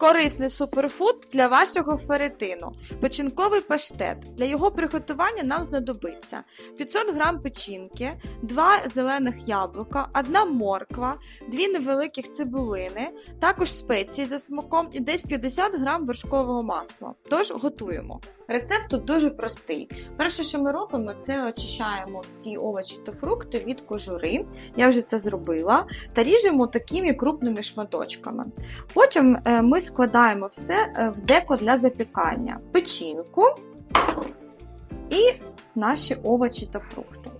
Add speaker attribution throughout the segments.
Speaker 1: Корисний суперфуд для вашого ферритину. Печінковий паштет. Для його приготування нам знадобиться 500 г печінки, 2 зелених яблука, 1 морква, 2 невеликих цибулини, також спеції за смаком і десь 50 г вершкового масла. Тож готуємо. Рецепт тут дуже простий. Перше, що ми робимо, це очищаємо всі овочі та фрукти від кожури. Я вже це зробила. Та ріжемо такими крупними шматочками. Потім е, ми складаємо все е, в деко для запікання: печінку і наші овочі та фрукти.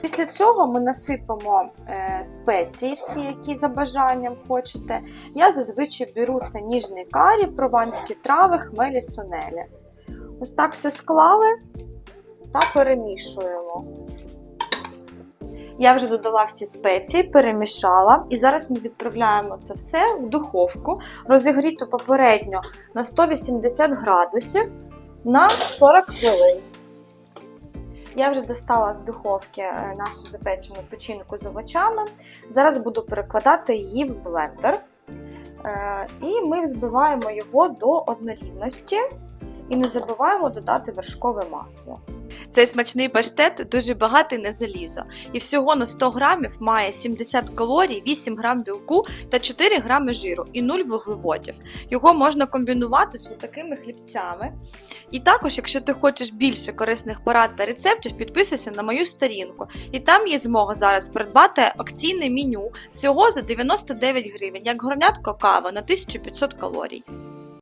Speaker 1: Після цього ми насипамо е, спеції, всі, які за бажанням хочете. Я зазвичай беру це ніжний карі, прованські трави, хмелі, сунелі. Ось так все склали та перемішуємо. Я вже додала всі спеції, перемішала, і зараз ми відправляємо це все в духовку, розігріту попередньо на 180 градусів на 40 хвилин. Я вже достала з духовки е, нашу запечену печінку з овочами. Зараз буду перекладати її в блендер. Е, І ми взбиваємо його до однорідності. І не забуваємо додати вершкове масло. Цей смачний паштет дуже багатий на залізо, і всього на 100 грамів має 70 калорій, 8 грам білку та 4 грами жиру і 0 вуглеводів. Його можна комбінувати з такими хлібцями. І також, якщо ти хочеш більше корисних порад та рецептів, підписуйся на мою сторінку. І там є змога зараз придбати акційне меню всього за 99 гривень, як горнятко кави на 1500 калорій.